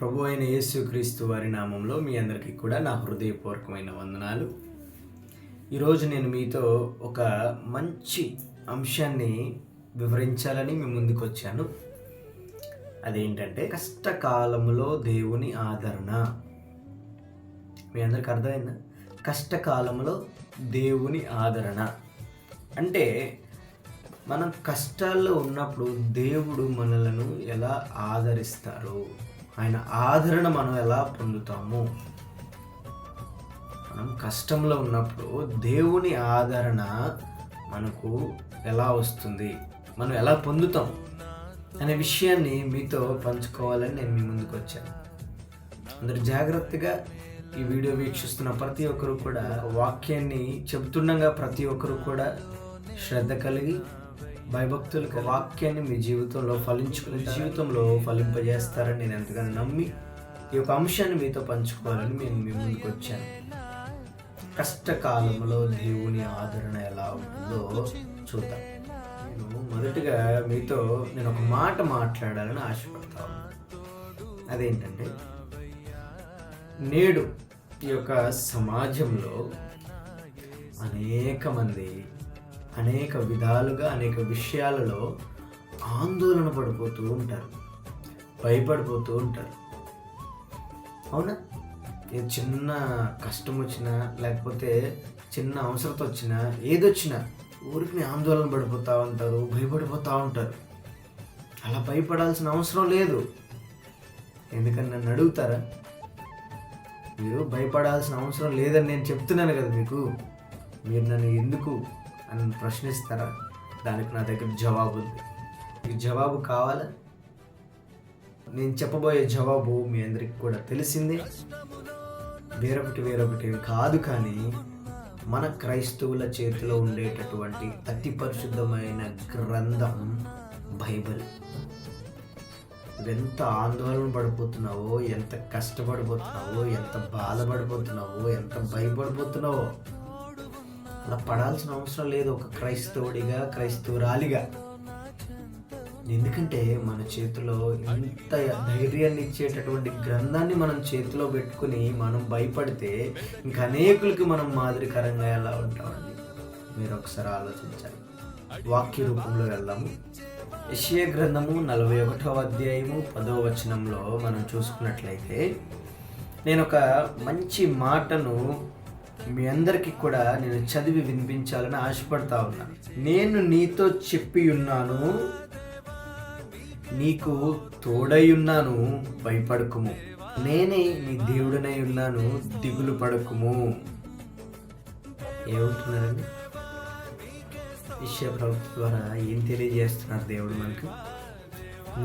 ప్రభు అయిన యేసుక్రీస్తు వారి నామంలో మీ అందరికీ కూడా నా హృదయపూర్వకమైన వందనాలు. ఈరోజు నేను మీతో ఒక మంచి అంశాన్ని వివరించాలని మీ ముందుకు వచ్చాను. అదేంటంటే కష్టకాలంలో దేవుని ఆదరణ. మీ అందరికి అర్థమైందా? కష్టకాలంలో దేవుని ఆదరణ. అంటే మనం కష్టాల్లో ఉన్నప్పుడు దేవుడు మనలను ఎలా ఆదరిస్తారు ఆయన ఆదరణ మనం ఎలా పొందుతాము? మనం కష్టంలో ఉన్నప్పుడు దేవుని ఆదరణ మనకు ఎలా వస్తుంది? మనం ఎలా పొందుతాం? అనే విషయాన్ని మీతో పంచుకోవాలని నేను మీ ముందుకు వచ్చాను. అందరు జాగ్రత్తగా ఈ వీడియో వీక్షిస్తున్న ప్రతి ఒక్కరు కూడా వాక్యాన్ని చెబుతుండగా ప్రతి ఒక్కరు కూడా శ్రద్ధ కలిగి భయభక్తులకు వాక్యాన్ని మీ జీవితంలో ఫలించుకుని జీవితంలో ఫలింపజేస్తారని నేను ఎంతగానో నమ్మి ఈ యొక్క అంశాన్ని మీతో పంచుకోవాలని నేను మీ ముందుకు వచ్చాను. కష్టకాలంలో దేవుని ఆదరణ ఎలా ఉందో చూద్దాం. నేను మొదటిగా మీతో నేను ఒక మాట మాట్లాడాలని ఆశపడతాను అదేంటంటే నేడు ఈ యొక్క సమాజంలో అనేక మంది అనేక విధాలుగా అనేక విషయాలలో ఆందోళన పడిపోతూ ఉంటారు. భయపడిపోతూ ఉంటారు. అవునా? ఏ చిన్న కష్టం వచ్చినా లేకపోతే చిన్న అవసరత వచ్చినా ఏదొచ్చినా ఊరికి ఆందోళన పడిపోతూ ఉంటారు భయపడిపోతూ ఉంటారు. అలా భయపడాల్సిన అవసరం లేదు. ఎందుకని నన్ను అడుగుతారా? మీరు భయపడాల్సిన అవసరం లేదని నేను చెప్తున్నాను కదా మీకు. మీరు నన్ను ఎందుకు అని ప్రశ్నిస్తారా? దానికి నా దగ్గర జవాబు ఉంది మీకు జవాబు కావాలా? నేను చెప్పబోయే జవాబు మీ అందరికి కూడా తెలిసిందే. వేరొకటి వేరొకటి కాదు కానీ మన క్రైస్తవుల చేతిలో ఉండేటటువంటి అతి పరిశుద్ధమైన గ్రంథం బైబిల్. ఎంత ఆందోళన పడిపోతున్నావో ఎంత కష్టపడిపోతున్నావో ఎంత బాధపడిపోతున్నావో ఎంత భయపడిపోతున్నావో అలా పడాల్సిన అవసరం లేదు ఒక క్రైస్తవుడిగా క్రైస్తవురాలిగా. ఎందుకంటే మన చేతిలో ఇంత ధైర్యాన్ని ఇచ్చేటటువంటి గ్రంథాన్ని మనం చేతిలో పెట్టుకుని మనం భయపడితే ఇంకా అనేకులకి మనం మాదిరికరంగా ఎలా ఉంటామండి? మీరు ఒకసారి ఆలోచించాలి వాక్య రూపంలో వెళ్దాము. యెషయా గ్రంథము నలభై ఒకటవ అధ్యాయము పదవ వచనంలో మనం చూసుకున్నట్లయితే నేను ఒక మంచి మాటను మీ అందరికీ కూడా నేను చదివి వినిపించాలని ఆశపడతా ఉన్నాను నేను నీతో చెప్పి ఉన్నాను నీకు తోడై ఉన్నాను భయపడకుము. నేనే నీ దేవుడనై ఉన్నాను దిగులు పడకుము. ఏమవుతున్నారండి? విషయ ప్రవృత్తి ద్వారా ఏం తెలియజేస్తున్నారు దేవుడు మనకు?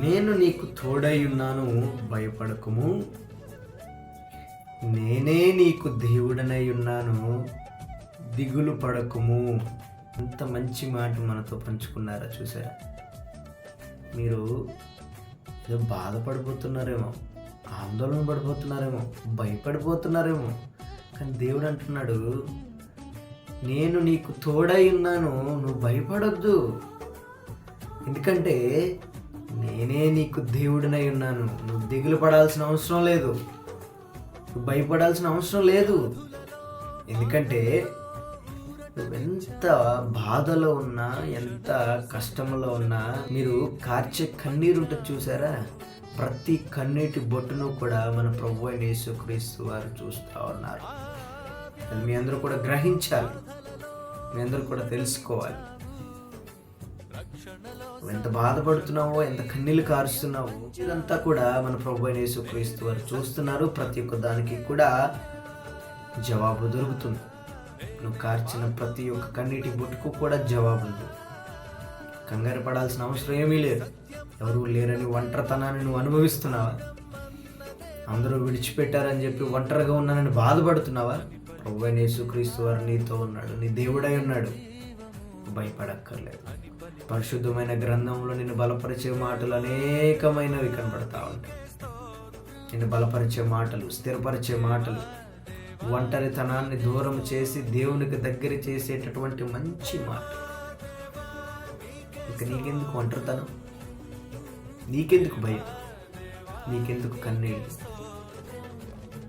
నేను నీకు తోడై ఉన్నాను భయపడకుము. నేనే నీకు దేవుడనై ఉన్నాను. దిగులు పడకుము. అంత మంచి మాట మనతో పంచుకున్నారా చూసారా? మీరు ఏదో బాధపడిపోతున్నారేమో ఆందోళన పడిపోతున్నారేమో భయపడిపోతున్నారేమో. కానీ దేవుడు అంటున్నాడు నేను నీకు తోడై ఉన్నాను నువ్వు భయపడొద్దు. ఎందుకంటే నేనే నీకు దేవుడినై ఉన్నాను. నువ్వు దిగులు పడాల్సిన అవసరం లేదు. నువ్వు భయపడాల్సిన అవసరం లేదు. ఎందుకంటే ఎంత బాధలో ఉన్నా ఎంత కష్టంలో ఉన్నా మీరు కార్చే కన్నీరు ఉంటుంది చూసారా? ప్రతి కన్నీటి బొట్టును కూడా మన ప్రభు అయిన యేసుక్రీస్తు వారు చూస్తూ ఉన్నారు. అది మీ అందరూ కూడా గ్రహించాలి. మీ అందరూ కూడా తెలుసుకోవాలి. నువ్వు ఎంత బాధపడుతున్నావో ఎంత కన్నీళ్ళు కారుస్తున్నావో ఇదంతా కూడా మన ప్రభు అయిన యేసుక్రీస్తు వారు చూస్తున్నారు. ప్రతి ఒక్క దానికి కూడా జవాబు దొరుకుతుంది. నువ్వు కార్చిన ప్రతి ఒక్క కన్నీటి బొట్టుకు కూడా జవాబు ఉంది. కంగారు పడాల్సిన అవసరం ఏమీ లేదు. ఎవరు లేరని ఒంటరితనాన్ని నువ్వు అనుభవిస్తున్నావా? అందరూ విడిచిపెట్టారని చెప్పి ఒంటరిగా ఉన్నానని బాధపడుతున్నావా? ప్రభు అయిన యేసుక్రీస్తు వారు నీతో ఉన్నాడు. నీ దేవుడై ఉన్నాడు. భయపడక్కర్లేదు. పరిశుద్ధమైన గ్రంథంలో నిన్ను బలపరిచే మాటలు అనేకమైనవి కనబడతా ఉంటాయి. నిన్ను బలపరిచే మాటలు స్థిరపరిచే మాటలు ఒంటరితనాన్ని దూరం చేసి దేవునికి దగ్గర చేసేటటువంటి మంచి మాట ఇక నీకెందుకు ఒంటరితనం? నీకెందుకు భయం? నీకెందుకు కన్నీళ్ళు?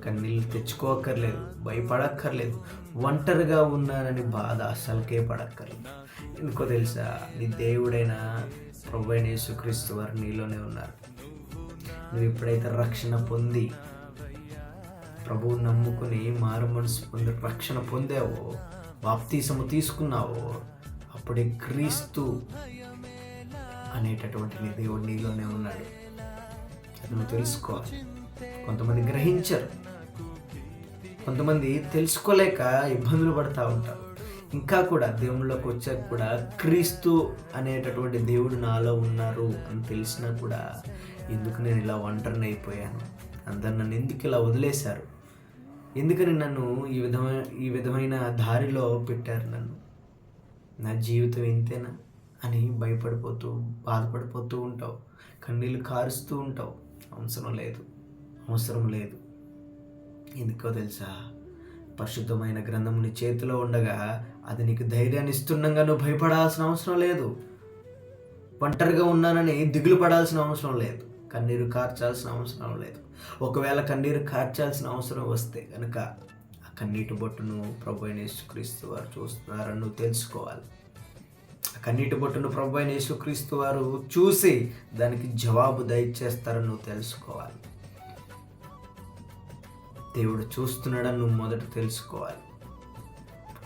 కన్నీళ్ళు తెచ్చుకోకర్లేదు భయపడక్కర్లేదు. ఒంటరిగా ఉన్నానని బాధ అసలుకే పడక్కర్లేదు. ఎందుకో తెలుసా? నీ దేవుడైన ప్రభు అయిన యేసుక్రీస్తు వారు నీలోనే ఉన్నారు. నువ్వు ఎప్పుడైతే రక్షణ పొంది ప్రభువు నమ్ముకుని మారు మనసు పొంది రక్షణ పొందావో బాప్తీసము తీసుకున్నావో అప్పుడే క్రీస్తు అనేటటువంటి నీ దేవుడు నీలోనే ఉన్నాడు. అది నువ్వు తెలుసుకోవాలి. కొంతమంది గ్రహించరు. కొంతమంది తెలుసుకోలేక ఇబ్బందులు పడుతూ ఉంటారు. ఇంకా కూడా దేవుళ్ళకి వచ్చాక కూడా క్రీస్తు అనేటటువంటి దేవుడు నాలో ఉన్నారు అని తెలిసినా కూడా ఎందుకు నేను ఇలా ఒంటరిని అయిపోయాను? అందరు నన్ను ఎందుకు ఇలా వదిలేశారు? ఎందుకని నన్ను ఈ విధమైన ఈ విధమైన దారిలో పెట్టారు నన్ను? నా జీవితం ఇంతేనా? అని భయపడిపోతూ బాధపడిపోతూ ఉంటావు. కన్నీళ్ళు కారుస్తూ ఉంటావు. అవసరం లేదు. అవసరం లేదు. ఎందుకో తెలుసా? పరిశుద్ధమైన గ్రంథం నీ చేతిలో ఉండగా అది నీకు ధైర్యాన్ని ఇస్తుండగా నువ్వు భయపడాల్సిన అవసరం లేదు. ఒంటరిగా ఉన్నానని దిగులు పడాల్సిన అవసరం లేదు. కన్నీరు కార్చాల్సిన అవసరం లేదు. ఒకవేళ కన్నీరు కార్చాల్సిన అవసరం వస్తే కనుక ఆ కన్నీటి బొట్టును ప్రభు అయిన యేసుక్రీస్తు వారు చూస్తున్నారని నువ్వు తెలుసుకోవాలి. ఆ కన్నీటి బొట్టును ప్రభు అయిన యేసుక్రీస్తు వారు చూసి దానికి జవాబు దయచేస్తారని నువ్వు తెలుసుకోవాలి. దేవుడు చూస్తున్నాడని నువ్వు మొదట తెలుసుకోవాలి.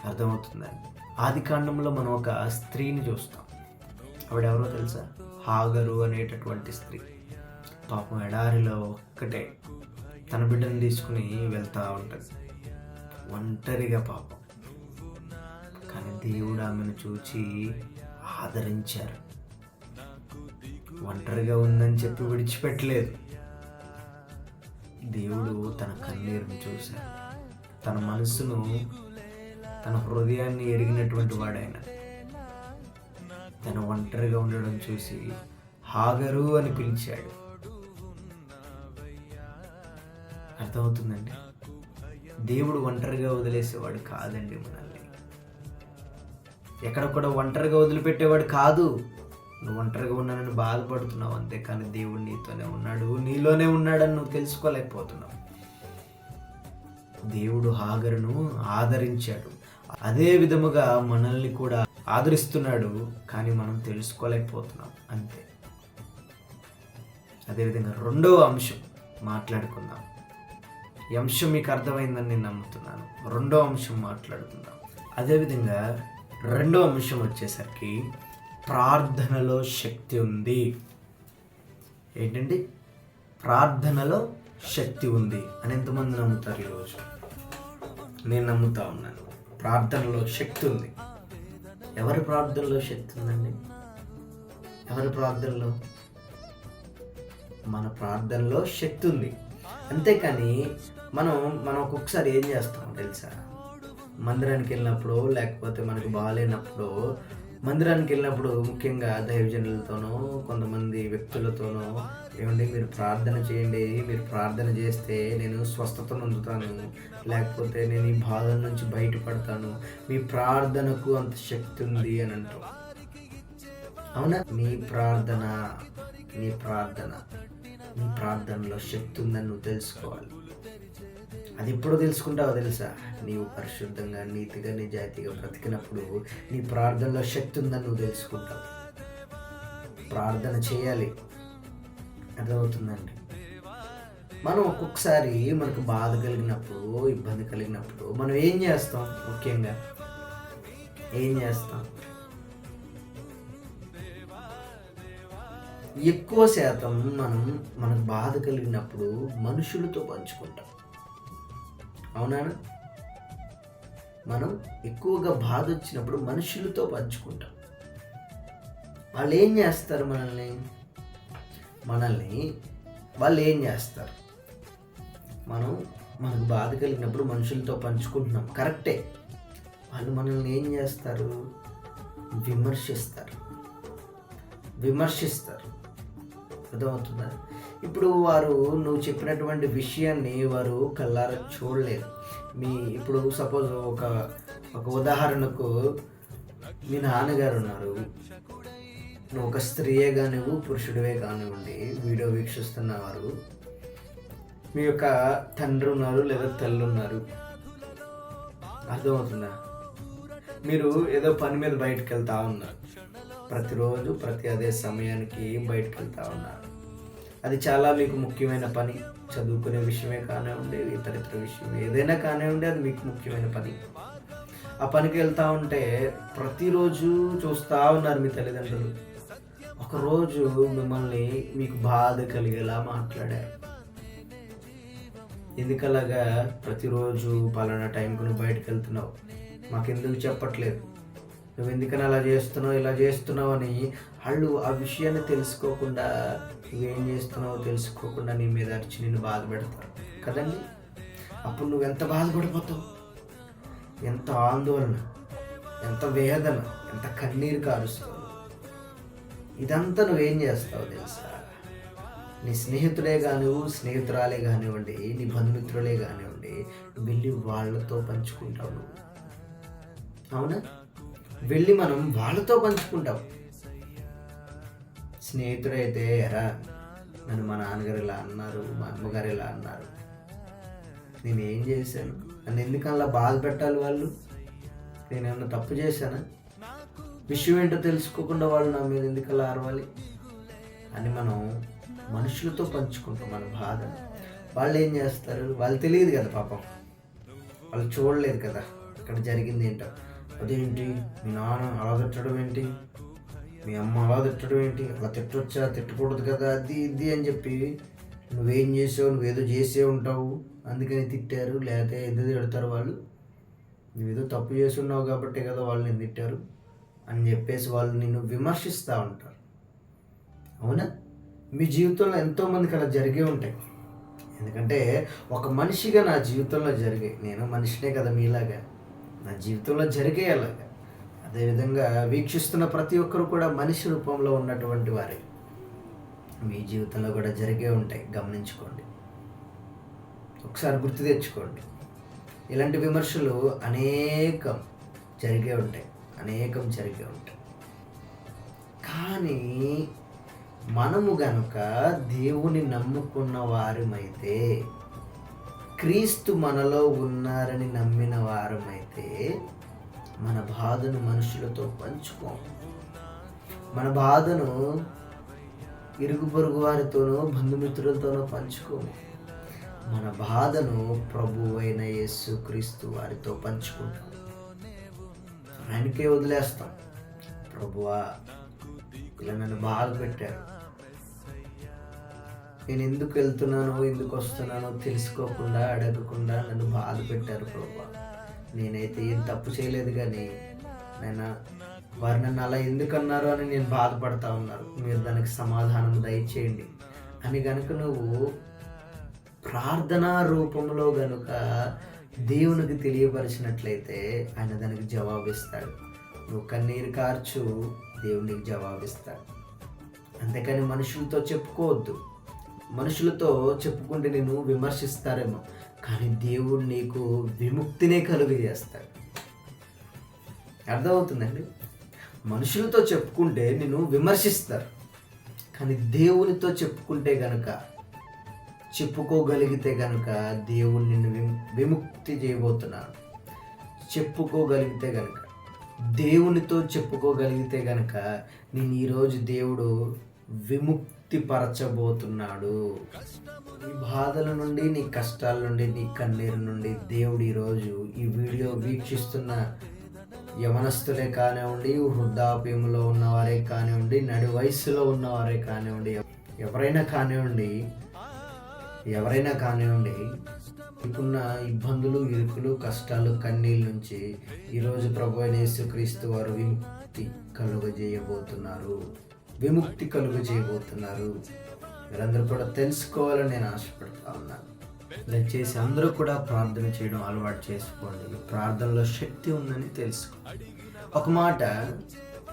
అర్థమవుతుందని ఆది కాండంలో మనం ఒక స్త్రీని చూస్తాం. ఆవిడెవరో తెలుసా? హాగరు అనేటటువంటి స్త్రీ. పాపం ఎడారిలో ఒక్కటే. తన బిడ్డను తీసుకుని వెళ్తూ ఉంటుంది. ఒంటరిగా పాపం. కానీ దేవుడు ఆమెను చూచి ఆదరించారు. ఒంటరిగా ఉందని చెప్పి విడిచిపెట్టలేదు. దేవుడు తన కన్నీరును చూశాడు. తన మనసును తన హృదయాన్ని ఎరిగినటువంటి వాడైన. తన ఒంటరిగా ఉండడం చూసి హాగరు అని పిలిచాడు. అర్థమవుతుందండి? దేవుడు ఒంటరిగా వదిలేసేవాడు కాదండి మనల్ని. ఎక్కడ కూడా ఒంటరిగా వదిలిపెట్టేవాడు కాదు. నువ్వు ఒంటరిగా ఉన్నానని బాధపడుతున్నావు అంతే కానీ దేవుడు నీతోనే ఉన్నాడు. నీలోనే ఉన్నాడని నువ్వు తెలుసుకోలేకపోతున్నావు. దేవుడు హాగరును ఆదరించాడు. అదే విధముగా మనల్ని కూడా ఆదరిస్తున్నాడు కానీ మనం తెలుసుకోలేకపోతున్నాం అంతే. అదేవిధంగా రెండవ అంశం మాట్లాడుకుందాం. ఈ అంశం మీకు అర్థమైందని నేను నమ్ముతున్నాను. రెండో అంశం మాట్లాడుకుందాం. అదేవిధంగా రెండో అంశం వచ్చేసరికి ప్రార్థనలో శక్తి ఉంది. ఏంటండి? ప్రార్థనలో శక్తి ఉంది అని ఎంతమంది నమ్ముతారు ఈరోజు? నేను నమ్ముతా ఉన్నాను. ప్రార్థనలో శక్తి ఉంది. ఎవరి ప్రార్థనలో శక్తి ఉందండి? ఎవరి ప్రార్థనలో? మన ప్రార్థనలో శక్తి ఉంది. అంతేకాని మనం మనం ఒక్కొక్కసారి ఏం చేస్తాం తెలుసా? మందిరానికి వెళ్ళినప్పుడు లేకపోతే మనకు బాగాలేనప్పుడు మందిరానికి వెళ్ళినప్పుడు ముఖ్యంగా దైవజనులతోనో కొంతమంది వ్యక్తులతోనో ఏమండి మీరు ప్రార్థన చేయండి మీరు ప్రార్థన చేస్తే నేను స్వస్థత పొందుతాను లేకపోతే నేను ఈ బాధ నుంచి బయటపడతాను మీ ప్రార్థనకు అంత శక్తి ఉంది అని అంటాం అవునా? నీ ప్రార్థన నీ ప్రార్థన నీ ప్రార్థనలో శక్తి ఉందని నువ్వు తెలుసుకోవాలి. అది ఎప్పుడు తెలుసుకుంటావో తెలుసా? నీవు పరిశుద్ధంగా నీతిగా నిజాయితీగా బ్రతికినప్పుడు నీ ప్రార్థనలో శక్తి ఉందని నువ్వు తెలుసుకుంటావు. ప్రార్థన చేయాలి. అర్థమవుతుందండి? మనం ఒక్కొక్కసారి మనకు బాధ కలిగినప్పుడు ఇబ్బంది కలిగినప్పుడు మనం ఏం చేస్తాం ముఖ్యంగా? ఏం చేస్తాం? ఎక్కువ శాతం మనం మనకు బాధ కలిగినప్పుడు మనుషులతో పంచుకుంటాం. అవునా? మనం ఎక్కువగా బాధ వచ్చినప్పుడు మనుషులతో పంచుకుంటాం. వాళ్ళు ఏం చేస్తారు మనల్ని? మనల్ని వాళ్ళు ఏం చేస్తారు? మనం మనకు బాధ కలిగినప్పుడు మనుషులతో పంచుకుంటున్నాం. కరెక్టే. వాళ్ళు మనల్ని ఏం చేస్తారు? విమర్శిస్తారు. విమర్శిస్తారు. అర్థమవుతుందా? ఇప్పుడు వారు నువ్వు చెప్పినటువంటి విషయాన్ని వారు కళ్ళారా చూడలేదు. మీ ఇప్పుడు సపోజ్ ఒక ఒక ఉదాహరణకు మీ నాన్నగారు ఉన్నారు. నువ్వు ఒక స్త్రీయే కానివ్వు పురుషుడివే కానివ్వండి వీడియో వీక్షిస్తున్న వారు మీ యొక్క తండ్రి ఉన్నారు లేదా తల్లి ఉన్నారు. అర్థమవుతుందా? మీరు ఏదో పని మీద బయటకు వెళ్తా ఉన్నారు. ప్రతిరోజు ప్రతి అదే సమయానికి బయటకు వెళ్తా ఉన్నారు. అది చాలా మీకు ముఖ్యమైన పని. చదువుకునే విషయమే కానివ్వండి ఇతర ఇతర విషయం ఏదైనా కానివ్వండి అది మీకు ముఖ్యమైన పని. ఆ పనికి వెళ్తా ఉంటే ప్రతిరోజు చూస్తూ ఉన్నారు మీ తల్లిదండ్రులు. ఒకరోజు మిమ్మల్ని మీకు బాధ కలిగేలా మాట్లాడారు. ఎందుకలాగా ప్రతిరోజు పలానా టైంకు నువ్వు బయటకు వెళ్తున్నావు మాకెందుకు చెప్పట్లేదు. నువ్వు ఎందుకని అలా చేస్తున్నావు ఇలా చేస్తున్నావు అని వాళ్ళు ఆ విషయాన్ని తెలుసుకోకుండా నువ్వేం చేస్తున్నావో తెలుసుకోకుండా నీ మీద అరిచి నిన్ను బాధ పెడతారు. కదండి? అప్పుడు నువ్వు ఎంత బాధపడిపోతావు? ఎంత ఆందోళన ఎంత వేదన ఎంత కన్నీరు కారుస్తావు? ఇదంతా నువ్వేం చేస్తావు తెలుసా? నీ స్నేహితుడే కానివ్వు స్నేహితురాలే కానివ్వండి నీ బంధుమిత్రులే కానివ్వండి వెళ్ళి వాళ్ళతో పంచుకుంటావు నువ్వు. అవునా? వెళ్ళి మనం వాళ్ళతో పంచుకుంటాం. స్నేహితుడైతే ఎరా నన్ను మా నాన్నగారు ఇలా అన్నారు మా అమ్మగారు ఇలా అన్నారు. నేను ఏం చేశాను? నన్ను ఎందుకు అలా బాధ పెట్టాలి వాళ్ళు? నేను ఏమన్నా తప్పు చేశానా? విషయం ఏంటో తెలుసుకోకుండా వాళ్ళు నా మీద ఎందుకు అలా అరవాలి అని మనం మనుషులతో పంచుకుంటాం మన బాధ వాళ్ళు ఏం చేస్తారు? వాళ్ళు తెలియదు కదా పాపం. వాళ్ళు చూడలేదు కదా ఇక్కడ జరిగింది ఏంటో. అదేంటి? మీ నాన్న అలా ఏంటి? మీ అమ్మ అలా తిట్టడం ఏంటి? అలా తిట్టొచ్చా? తిట్టకూడదు కదా అది ఇది అని చెప్పి నువ్వేం చేసావు? నువ్వేదో చేసే ఉంటావు. అందుకని తిట్టారు. లేకపోతే ఎందుకు తిడతారు వాళ్ళు? నువ్వేదో తప్పు చేస్తున్నావు కాబట్టి కాబట్టే కదా వాళ్ళు నేను తిట్టారు అని చెప్పేసి వాళ్ళు నిన్ను విమర్శిస్తూ ఉంటారు. అవునా? మీ జీవితంలో ఎంతోమందికి అలా జరిగే ఉంటాయి. ఎందుకంటే ఒక మనిషిగా నా జీవితంలో జరిగాయి నేను మనిషినే కదా మీలాగా. నా జీవితంలో జరిగే అలాగా. అదేవిధంగా వీక్షిస్తున్న ప్రతి ఒక్కరు కూడా మనిషి రూపంలో ఉన్నటువంటి వారే. మీ జీవితంలో కూడా జరిగే ఉంటాయి. గమనించుకోండి. ఒకసారి గుర్తు తెచ్చుకోండి. ఇలాంటి విమర్శలు అనేకం జరిగే ఉంటాయి. అనేకం జరిగే ఉంటాయి. కానీ మనము గనుక దేవుని నమ్ముకున్న వారమైతే క్రీస్తు మనలో ఉన్నారని నమ్మిన వారమైతే మన బాధను మనుషులతో పంచుకోము. మన బాధను ఇరుగు పొరుగు వారితోనో బంధుమిత్రులతోనో పంచుకోము. మన బాధను ప్రభు అయిన యేసు క్రీస్తు వారితో పంచుకుంటాం. ఆయనకే వదిలేస్తాం. ప్రభువా ఇలా నన్ను బాధ పెట్టారు. నేను ఎందుకు వెళ్తున్నానో ఎందుకు వస్తున్నానో తెలుసుకోకుండా అడగకుండా నన్ను బాధ పెట్టారు ప్రభు నేనైతే ఏం తప్పు చేయలేదు కానీ నేను వారు నన్ను అలా ఎందుకు అన్నారు అని నేను బాధపడతా ఉన్నారు. మీరు దానికి సమాధానం దయచేయండి. అని కనుక నువ్వు ప్రార్థనా రూపంలో గనుక దేవునికి తెలియపరిచినట్లయితే ఆయన దానికి జవాబిస్తాడు. నువ్వు కన్నీరు కార్చు దేవునికి జవాబిస్తాడు. అంతేకాని మనుషులతో చెప్పుకోవద్దు. మనుషులతో చెప్పుకుంటే నేను విమర్శిస్తారేమో కానీ దేవుడు నీకు విముక్తినే కలుగు చేస్తాడు అర్థమవుతుందండి? మనుషులతో చెప్పుకుంటే నేను విమర్శిస్తారు కానీ దేవునితో చెప్పుకుంటే గనుక చెప్పుకోగలిగితే గనుక దేవుడు నిన్ను విముక్తి చేయబోతున్నాడు. చెప్పుకోగలిగితే గనుక దేవునితో చెప్పుకోగలిగితే గనుక నేను ఈరోజు దేవుడు విముక్తిపరచబోతున్నాడు. నీ బాధల నుండి నీ కష్టాల నుండి నీ కన్నీరు నుండి దేవుడు ఈరోజు ఈ వీడియో వీక్షిస్తున్న యవనస్తులే కానివ్వండి వృద్ధాప్యంలో ఉన్నవారే కానివ్వండి నడి వయసులో ఉన్నవారే కానివ్వండి ఎవరైనా కానివ్వండి ఎవరైనా కానివ్వండి మీకున్న ఇబ్బందులు ఇరుకులు కష్టాలు కన్నీళ్ళ నుంచి ఈరోజు ప్రభు అయిన యేసుక్రీస్తు వారు విముక్తి కలుగజేయబోతున్నారు. విముక్తి కలుగజేయబోతున్నారు మీరందరూ కూడా తెలుసుకోవాలని నేను ఆశపడుతూ ఉన్నాను. దయచేసి అందరూ కూడా ప్రార్థన చేయడం అలవాటు చేసుకోండి. ప్రార్థనలో శక్తి ఉందని తెలుసుకో. ఒక మాట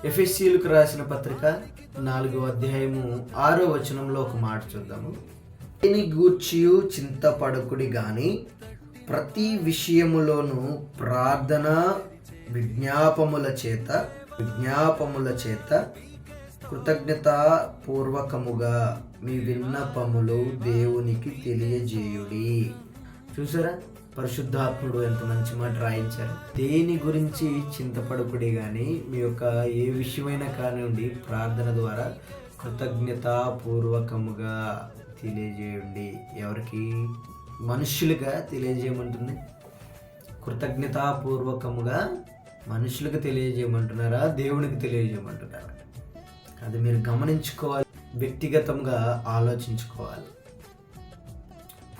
ఎఫ్ఎస్సీలకు రాసిన పత్రిక నాలుగో అధ్యాయము ఆరో వచనంలో ఒక మాట చూద్దాము. దీని గూర్చియు చింతపడకుడి గాని ప్రతి విషయములోనూ ప్రార్థన విజ్ఞాపముల చేత విజ్ఞాపముల చేత కృతజ్ఞతాపూర్వకముగా మీ విన్నపములు దేవునికి తెలియజేయుడి. చూసారా? పరిశుద్ధాత్ముడు ఎంత మంచి మాట రాయించారు. దేని గురించి చింతపడకుడి కానీ మీ యొక్క ఏ విషయమైనా కానివ్వండి ప్రార్థన ద్వారా కృతజ్ఞతాపూర్వకముగా తెలియజేయండి. ఎవరికి? మనుషులుగా తెలియజేయమంటుంది కృతజ్ఞతాపూర్వకముగా మనుషులకు తెలియజేయమంటున్నారా? దేవునికి తెలియజేయమంటున్నారా? అది మీరు గమనించుకోవాలి వ్యక్తిగతంగా ఆలోచించుకోవాలి.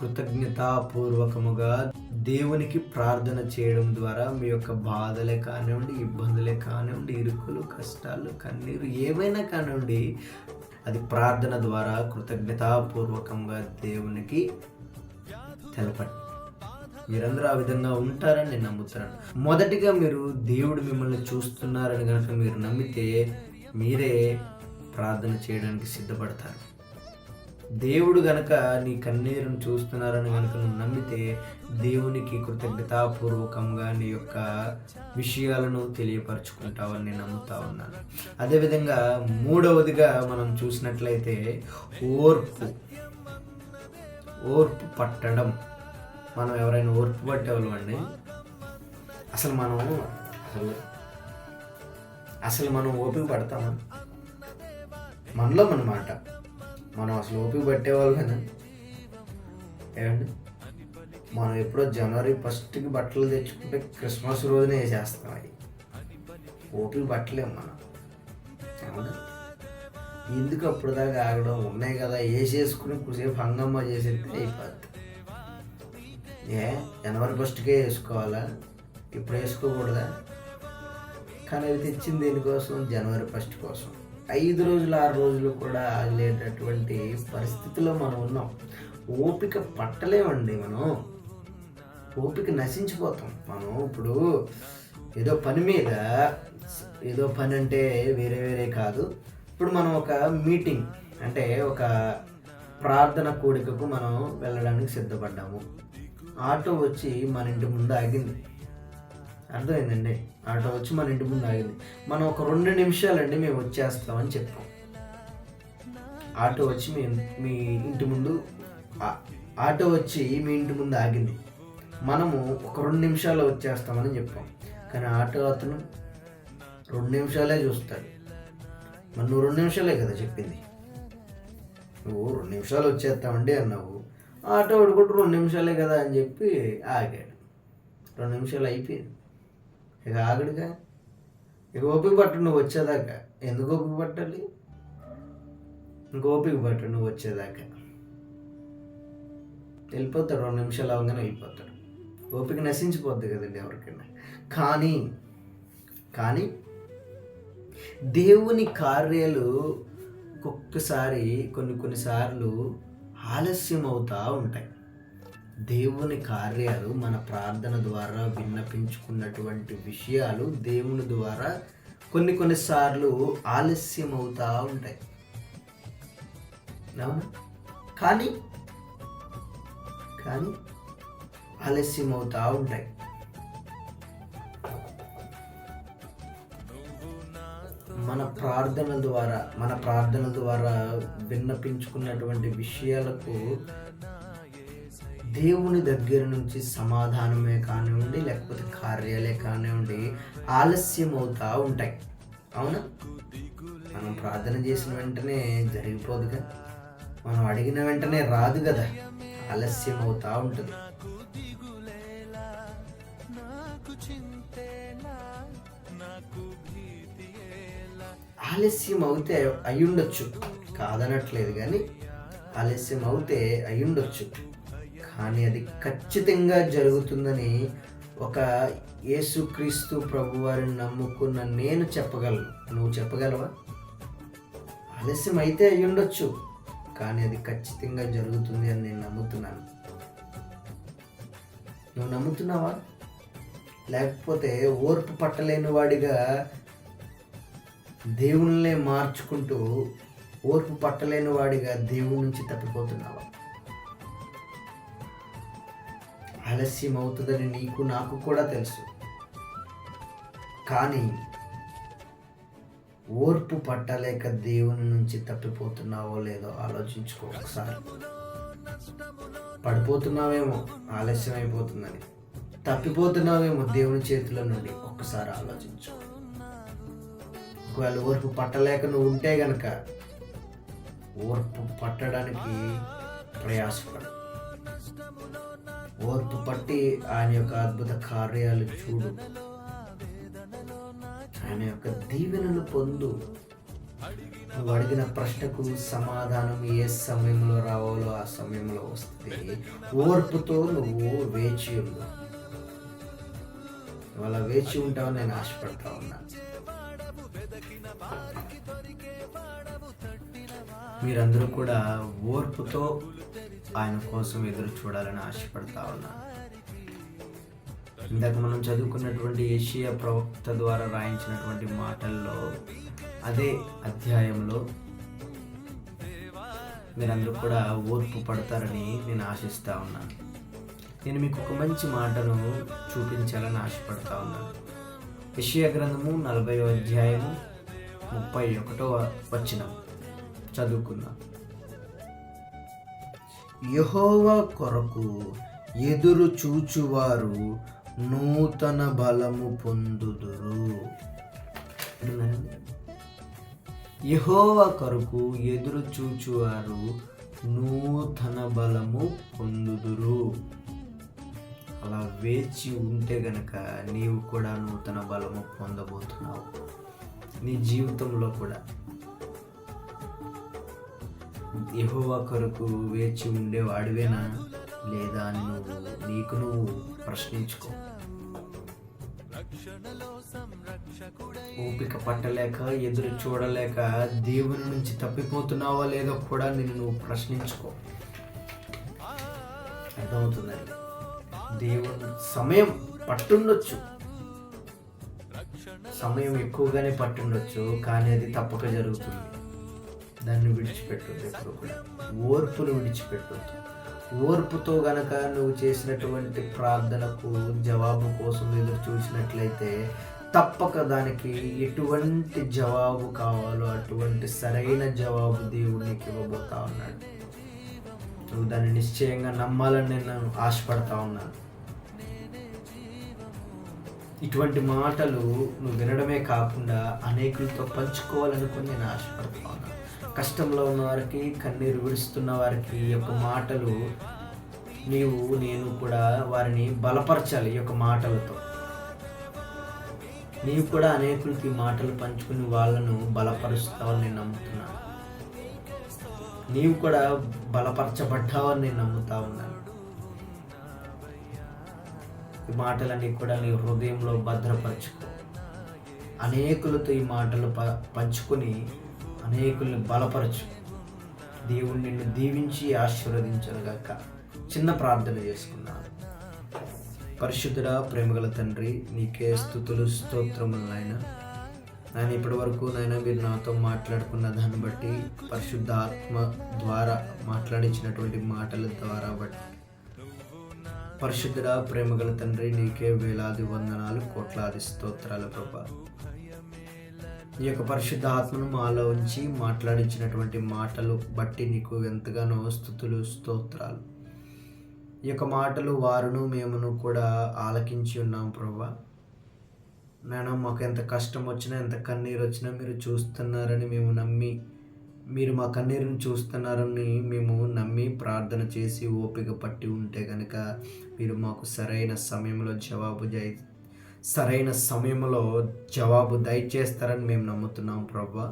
కృతజ్ఞతాపూర్వకముగా దేవునికి ప్రార్థన చేయడం ద్వారా మీ యొక్క బాధలే కానివ్వండి ఇబ్బందులే కానివ్వండి ఇరుకులు కష్టాలు కన్నీరు ఏవైనా కానివ్వండి అది ప్రార్థన ద్వారా కృతజ్ఞతాపూర్వకంగా దేవునికి తెలపండి. మీరందరూ ఆ విధంగా ఉంటారని నేను నమ్ముతున్నాను. మొదటిగా మీరు దేవుడు మిమ్మల్ని చూస్తున్నారని కనుక మీరు నమ్మితే మీరే ప్రార్థన చేయడానికి సిద్ధపడతారు. దేవుడు గనక నీ కన్నీరును చూస్తున్నారని కనుక నువ్వు నమ్మితే దేవునికి కృతజ్ఞతాపూర్వకంగా నీ యొక్క విషయాలను తెలియపరచుకుంటావని నేను నమ్ముతా ఉన్నాను. అదేవిధంగా మూడవదిగా మనం చూసినట్లయితే ఓర్పు. ఓర్పు పట్టడం. మనం ఎవరైనా ఓర్పు పట్టేవాళ్ళం అండి అసలు మనం అసలు అసలు మనం ఓపిక పడతామా? మనలో అనమాట మనం అసలు ఓపిక పట్టేవాళ్ళమేనా ఏమండి? మనం ఎప్పుడో జనవరి ఫస్ట్కి బట్టలు తెచ్చుకుంటే క్రిస్మస్ రోజునే వేసేస్తాం అవి. ఓపిక పట్టలేము మనం. అవునా ఎందుకు అప్పుడు దాకా ఆగడం? ఉన్నాయి కదా వేసేసుకుని కొద్దిసేపు హంగమ్మ చేసేది అయిపోద్ది. ఏ? జనవరి ఫస్ట్కే వేసుకోవాలా? ఇప్పుడు వేసుకోకూడదా? కానీ అది తెచ్చింది దేనికోసం? జనవరి ఫస్ట్ కోసం. ఐదు రోజులు ఆరు రోజులు కూడా ఆగలేటటువంటి పరిస్థితిలో మనం ఉన్నాం. ఓపిక పట్టలేమండి మనం. ఓపిక నశించిపోతాం. మనం ఇప్పుడు ఏదో పని మీద ఏదో పని అంటే వేరే వేరే కాదు. ఇప్పుడు మనం ఒక మీటింగ్ అంటే ఒక ప్రార్థన కూడికకు మనం వెళ్ళడానికి సిద్ధపడ్డాము. ఆటో వచ్చి మన ఇంటి ముందు ఆగింది. అర్థమైందండి? ఆటో వచ్చి మన ఇంటి ముందు ఆగింది. మనం ఒక రెండు నిమిషాలండి మేము వచ్చేస్తామని చెప్పాం. ఆటో వచ్చి మీ మీ ఇంటి ముందు ఆటో వచ్చి మీ ఇంటి ముందు ఆగింది. మనము ఒక రెండు నిమిషాల్లో వచ్చేస్తామని చెప్పాం. కానీ ఆటో అతను రెండు నిమిషాలే చూస్తాడు. మరి నువ్వు రెండు నిమిషాలే కదా చెప్పింది. నువ్వు రెండు నిమిషాలు వచ్చేస్తామండి అన్నావు. ఆటో వాడు కూడా రెండు నిమిషాలే కదా అని చెప్పి ఆగాడు. రెండు నిమిషాలు అయిపోయింది. ఇక ఆగడుగా? ఇక ఓపిక పట్టు నువ్వు వచ్చేదాకా. ఎందుకు ఓపిక పట్టాలి? ఇంక ఓపిక పట్టు నువ్వు వచ్చేదాకా. వెళ్ళిపోతాడు రెండు నిమిషాలు అవగానే వెళ్ళిపోతాడు. ఓపిక నశించిపోద్ది కదండి ఎవరికైనా. కానీ కానీ దేవుని కార్యాలు ఒక్కొక్కసారి కొన్ని కొన్నిసార్లు ఆలస్యం అవుతూ ఉంటాయి. దేవుని కార్యాలు మన ప్రార్థన ద్వారా విన్నపించుకున్నటువంటి విషయాలు దేవుని ద్వారా కొన్ని కొన్నిసార్లు ఆలస్యం అవుతూ ఉంటాయి. అవునా? కానీ కానీ ఆలస్యం అవుతూ ఉంటాయి. మన ప్రార్థన ద్వారా మన ప్రార్థన ద్వారా విన్నపించుకున్నటువంటి విషయాలకు దేవుని దగ్గర నుంచి సమాధానమే కానివ్వండి లేకపోతే కార్యాలే కానివ్వండి ఆలస్యం అవుతూ ఉంటాయి. అవునా? మనం ప్రార్థన చేసిన వెంటనే జరిగిపోదుగా మనం అడిగిన వెంటనే రాదు కదా. ఆలస్యం అవుతూ ఉంటుంది. ఆలస్యం అవుతే అయ్యుండొచ్చు. కాదనట్లేదు కానీ ఆలస్యం అవుతే అయ్యుండొచ్చు. కానీ అది ఖచ్చితంగా జరుగుతుందని ఒక యేసుక్రీస్తు ప్రభు వారిని నమ్ముకున్న నేను చెప్పగలను. నువ్వు చెప్పగలవా? ఆలస్యం అయితే అయ్యుండొచ్చు కానీ అది ఖచ్చితంగా జరుగుతుంది అని నేను నమ్ముతున్నాను. నువ్వు నమ్ముతున్నావా? లేకపోతే ఓర్పు పట్టలేని వాడిగా దేవుళ్ళనే మార్చుకుంటూ ఓర్పు పట్టలేని వాడిగా దేవుడి నుంచి తప్పిపోతున్నావా? ఆలస్యం అవుతుందని నీకు నాకు కూడా తెలుసు. కానీ ఓర్పు పట్టలేక దేవుని నుంచి తప్పిపోతున్నావో లేదో ఆలోచించుకో ఒకసారి. పడిపోతున్నావేమో ఆలస్యం అయిపోతుందని తప్పిపోతున్నావేమో దేవుని చేతుల నుండి ఒక్కసారి ఆలోచించు. ఒకవేళ ఓర్పు పట్టలేక నువ్వు ఉంటే గనక ఓర్పు పట్టడానికి ప్రయాసపడు. ఓర్పు పట్టి ఆయన యొక్క అద్భుత కార్యాలు చూడు. ఆయన యొక్క దీవెనలు పొందు. నువ్వు అడిగిన ప్రశ్నకు సమాధానం ఏ సమయంలో రావాలో ఆ సమయంలో వస్తే ఓర్పుతో నువ్వు వేచి ఉన్నావు ఇవాళ వేచి ఉంటావని నేను ఆశపడతా ఉన్నా. మీరందరూ కూడా ఓర్పుతో ఆయన కోసం ఎదురు చూడాలని ఆశపడతా ఉన్నాను ఇందాక మనం చదువుకున్నటువంటి ఏషియా ప్రవక్త ద్వారా రాయించినటువంటి మాటల్లో అదే అధ్యాయంలో మీరందరూ కూడా ఓర్పు పడతారని నేను ఆశిస్తూ ఉన్నాను నేను మీకు ఒక మంచి మాటను చూపించాలని ఆశపడతా ఉన్నాను యషియా గ్రంథము నలభై అధ్యాయము ముప్పై ఒకటో వచనం. చదువుకుందాం. యహోవ కొరకు ఎదురు చూచువారు నూతన బలము పొందుదురు. యహోవ కొరకు ఎదురు చూచువారు నూతన బలము పొందుదురు. అలా వేచి ఉంటే గనక నీవు కూడా నూతన బలము పొందబోతున్నావు. నీ జీవితంలో కూడా. యహోవా కొరకు వేచి ఉండేవాడివేనా? లేదా అని నువ్వు నీకు నువ్వు ప్రశ్నించుకో. ఓపిక పట్టలేక ఎదురు చూడలేక దేవుని నుంచి తప్పిపోతున్నావా లేదో కూడా నిన్ను నువ్వు ప్రశ్నించుకో. అర్థమవుతుందని దేవుని సమయం పట్టుండొచ్చు. సమయం ఎక్కువగానే పట్టుండొచ్చు కానీ అది తప్పక జరుగుతుంది. దాన్ని విడిచిపెట్టద్దు ఎప్పుడు కూడా. ఓర్పును విడిచిపెట్టద్దు ఓర్పుతో గనక నువ్వు చేసినటువంటి ప్రార్థనకు జవాబు కోసం ఎదురు చూసినట్లయితే తప్పక దానికి ఎటువంటి జవాబు కావాలో అటువంటి సరైన జవాబు దేవుడికి ఇవ్వబోతా ఉన్నాడు. నువ్వు దాన్ని నిశ్చయంగా నమ్మాలని నేను ఆశపడతా ఉన్నాను. ఇటువంటి మాటలు నువ్వు వినడమే కాకుండా అనేకులతో పంచుకోవాలనుకుని నేను ఆశపడతా ఉన్నాను. కష్టంలో ఉన్న వారికి కన్నీరు విడుస్తున్న వారికి ఈ యొక్క మాటలు నీవు నేను కూడా వారిని బలపరచాలి ఈ యొక్క మాటలతో. నీవు కూడా అనేకులకి మాటలు పంచుకుని వాళ్ళను బలపరుస్తావని నేను నమ్ముతున్నాను. నీవు కూడా బలపరచబడ్డావని నేను నమ్ముతా ఉన్నాను. ఈ మాటలన్నీ కూడా నీ హృదయంలో భద్రపరచుకో. అనేకులతో ఈ మాటలు ప పంచుకొని అనేకుల్ని బలపరచు. దేవుడు నిన్ను దీవించి ఆశీర్వదించనుగాక. చిన్న ప్రార్థన చేసుకున్నాను పరిశుద్ధుడ ప్రేమగల తండ్రి నీకే స్థుతులు స్తోత్రములు నాయన. నేను ఇప్పటి వరకు నాయన మీరు నాతో మాట్లాడుకున్న దాన్ని బట్టి పరిశుద్ధ ఆత్మ ద్వారా మాట్లాడించినటువంటి మాటల ద్వారా బట్టి. పరిశుద్ధుడ ప్రేమగల తండ్రి నీకే వేలాది వందనాలు కోట్లాది స్తోత్రాలు ప్రభా. ఈ యొక్క పరిశుద్ధ ఆత్మను మాలో ఉంచి మాట్లాడించినటువంటి మాటలు బట్టి నీకు ఎంతగానో స్థుతులు స్తోత్రాలు. ఈ యొక్క మాటలు వారును మేమును కూడా ఆలకించి ఉన్నాం ప్రభా. నేను మాకు ఎంత కష్టం వచ్చినా ఎంత కన్నీరు వచ్చినా మీరు చూస్తున్నారని మేము నమ్మి మీరు మా కన్నీరుని చూస్తున్నారని మేము నమ్మి ప్రార్థన చేసి ఓపిక పట్టి ఉంటే కనుక మీరు మాకు సరైన సమయంలో జవాబు జై సరైన సమయంలో జవాబు దయచేస్తారని మేము నమ్ముతున్నాం ప్రభా.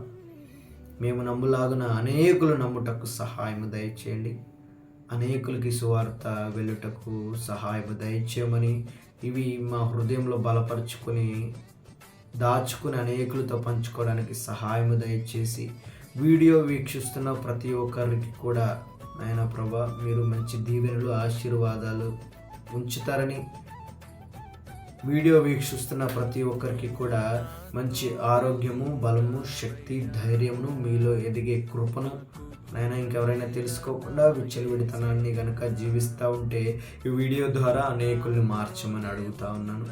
మేము నమ్ములాగున అనేకులు నమ్ముటకు సహాయము దయచేయండి. అనేకులకి సువార్త వెళ్ళుటకు సహాయము దయచేయమని ఇవి మా హృదయంలో బలపరుచుకొని దాచుకుని అనేకులతో పంచుకోవడానికి సహాయము దయచేసి వీడియో వీక్షిస్తున్న ప్రతి ఒక్కరికి కూడా నాయన ప్రభా మీరు మంచి దీవెనలు ఆశీర్వాదాలు ఉంచుతారని వీడియో వీక్షిస్తున్న ప్రతి ఒక్కరికి కూడా మంచి ఆరోగ్యము బలము శక్తి ధైర్యమును మీలో ఎదిగే కృపను నాయన ఇంకెవరైనా తెలుసుకోకుండా విచ్చలవిడితనాన్ని కనుక జీవిస్తూ ఉంటే ఈ వీడియో ద్వారా అనేకుల్ని మార్చమని అడుగుతా ఉన్నాను.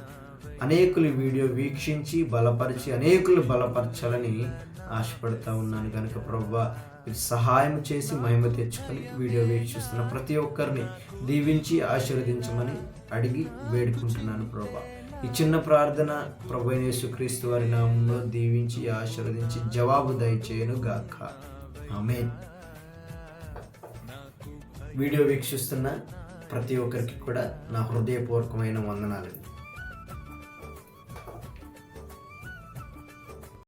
అనేకులు వీడియో వీక్షించి బలపరిచి అనేకులు బలపరచాలని ఆశపడతా ఉన్నాను కనుక ప్రభా మీరు సహాయం చేసి మహిమ తెచ్చుకొని వీడియో వీక్షిస్తున్న ప్రతి ఒక్కరిని దీవించి ఆశీర్వదించమని అడిగి వేడుకుంటున్నాను ప్రభా ఈ చిన్న ప్రార్థన ప్రభు యేసుక్రీస్తు వారి నామంలో దీవించి ఆశీర్వదించి జవాబు దయచేయను గాక ఆమె వీడియో వీక్షిస్తున్న ప్రతి ఒక్కరికి కూడా నా హృదయపూర్వకమైన వందనాలు.